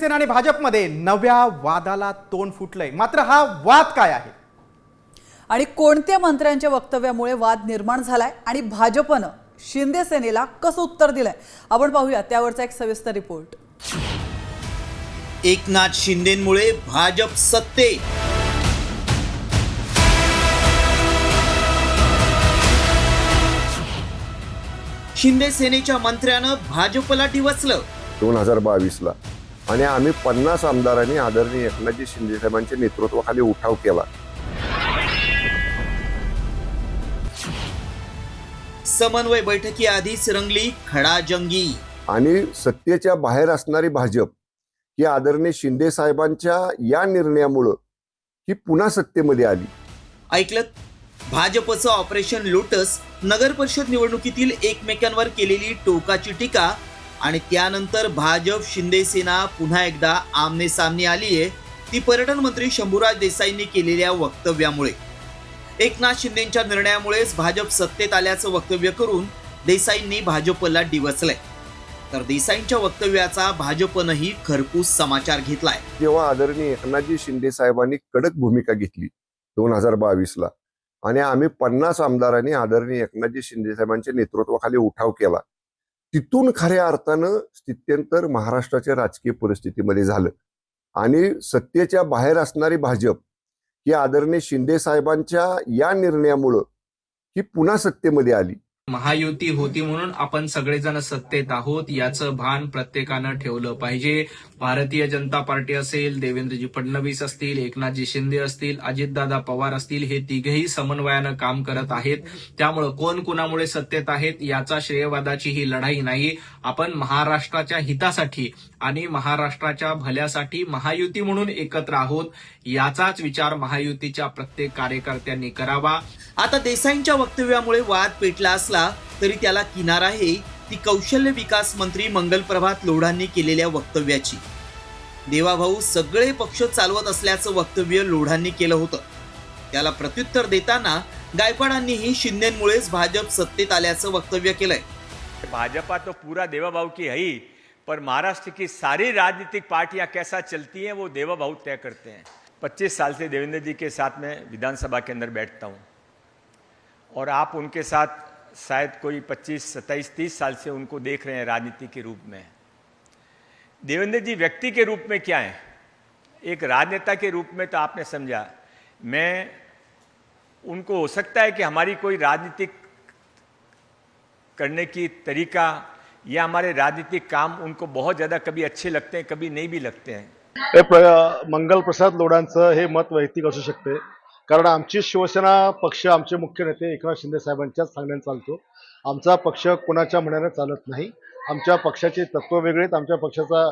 शिंदेसेना आणि भाजपमध्ये नव्या वादाला तोंड फुटलंय. मात्र हा वाद काय आहे? आणि कोणत्या मंत्र्यांच्या वक्तव्यामुळे वाद निर्माण झालाय आणि भाजपनं शिंदे सेनेला कसं उत्तर दिलंय? आपण पाहूया. त्यावरचा एक सविस्तर रिपोर्ट. एकनाथ शिंदेमुळे भाजप सत्ते. शिंदे सेनेच्या मंत्र्यानं भाजपला डिवचलं दोन हजार बावीसला आणि आम्ही पन्नास आमदारांनी आदरणीय एकनाथजी शिंदे साहेबांच्या नेतृत्वाखाली उठाव केला. समन्वय बैठकी आधीच रंगली खडाजंगी आणि सत्तेच्या बाहेर असणारी भाजप ही आदरणीय शिंदे साहेबांच्या या निर्णयामुळं ही पुन्हा सत्तेमध्ये आली. ऐकलं भाजपचं ऑपरेशन लोटस नगर परिषद निवडणुकीतील एकमेकांवर केलेली टोकाची टीका आणि त्यानंतर भाजप शिंदेसेना पुन्हा एकदा आमने सामने आलीये ती पर्यटन मंत्री शंभूराज देसाईंनी केलेल्या वक्तव्यामुळे. एकनाथ शिंदेच्या निर्णयामुळेच भाजप सत्तेत आल्याचं वक्तव्य करून देसाईंनी भाजपला डिवचलंय. तर देसाईंच्या वक्तव्याचा भाजपनंही खरपूस समाचार घेतलाय. जेव्हा आदरणीय एकनाथजी शिंदे साहेबांनी कडक भूमिका घेतली दोन हजार बावीस ला आणि आम्ही पन्नास आमदारांनी आदरणीय एकनाथजी शिंदे साहेबांच्या नेतृत्वाखाली उठाव केला. तिथून खऱ्या अर्थानं स्थित्यंतर महाराष्ट्राच्या राजकीय परिस्थितीमध्ये झालं. आणि सत्तेच्या बाहेर असणारी भाजप ही आदरणीय शिंदे साहेबांच्या या निर्णयामुळं ही पुन्हा सत्तेमध्ये आली. महायुती होती म्हणून आपण सगळेजण सत्तेत आहोत. याचं भान प्रत्येकानं ठेवलं पाहिजे. भारतीय जनता पार्टी असेल देवेंद्रजी फडणवीस असतील एकनाथजी शिंदे असतील अजितदादा पवार असतील हे तिघेही समन्वयानं काम करत आहेत. त्यामुळं कोण कुणामुळे सत्तेत आहेत याचा श्रेयवादाची ही लढाई नाही. आपण महाराष्ट्राच्या हितासाठी आणि महाराष्ट्राच्या भल्यासाठी महायुती म्हणून एकत्र आहोत. याचाच विचार महायुतीच्या प्रत्येक कार्यकर्त्यांनी करावा. आता देसाईंच्या वक्तव्यामुळे वाद पेटला असला तरी त्याला किनार आहे ती कौशल्य विकास मंत्री मंगलप्रभात लोढांनी केलेल्या वक्तव्याची. देवाभाऊ सगळे पक्ष चालवत असल्याचं वक्तव्य लोढांनी केलं होतं. त्याला प्रत्युत्तर देताना गायकवाडांनीही शिंदेमुळेच भाजप सत्तेत आल्याचं वक्तव्य केलंय. भाजपा तो पूरा देवाभाऊ की है पर महाराष्ट्र की सारी राजनीतिक पार्टियां कैसा चलती हैं वो देवाभाऊ तय करते हैं। 25 साल से देवेंद्र जी के साथ में विधानसभा के अंदर बैठता हूँ। और आप उनके साथ शायद कोई 25 सत्ताईस, तीस साल से उनको देख रहे हैं राजनीति के रूप में। देवेंद्र जी, व्यक्ति के रूप में क्या है? एक राजनेता के रूप में तो आपने समझा। मैं, उनको हो सकता है कि हमारी कोई राजनीतिक करने की तरीका या हमारे राजनीतिक काम उनको बहुत ज़्यादा कभी अच्छे लगते हैं, कभी नहीं भी लगते हैं। मंगल प्रसाद हे मत वैयक्तिक कारण आमची शिवसेना पक्ष आमचे मुख्य नेते एकनाथ शिंदे साहेबांच्याच सांगण्यात चालतो. आमचा पक्ष कोणाच्या म्हणण्याने चालत नाही. आमच्या पक्षाचे तत्व वेगळे आहेत आमच्या पक्षाचा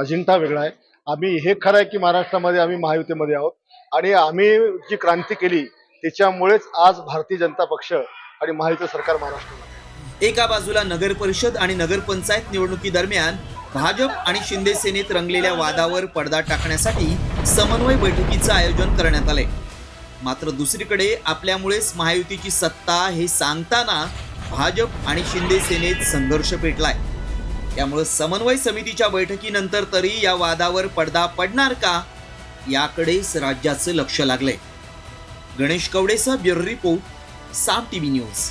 अजिंठा वेगळा आहे. आम्ही हे खरं आहे की महाराष्ट्रामध्ये आम्ही महायुतीमध्ये आहोत आणि आम्ही जी क्रांती केली त्याच्यामुळेच आज भारतीय जनता पक्ष आणि महायुती सरकार महाराष्ट्रामध्ये एका बाजूला नगर परिषद आणि नगरपंचायत निवडणुकीदरम्यान भाजप आणि शिंदे सेनेत रंगलेल्या वादावर पडदा टाकण्यासाठी समन्वय बैठकीचं आयोजन करण्यात आलंय. मात्र दुसरीकडे आपल्यामुळेच महायुतीची सत्ता हे सांगताना भाजप आणि शिंदे सेनेत संघर्ष पेटलाय. त्यामुळे समन्वय समितीच्या बैठकीनंतर तरी या वादावर पडदा पडणार का याकडेच राज्याचं लक्ष लागलंय. Ganesh कवडेसह bureau report Saam TV news.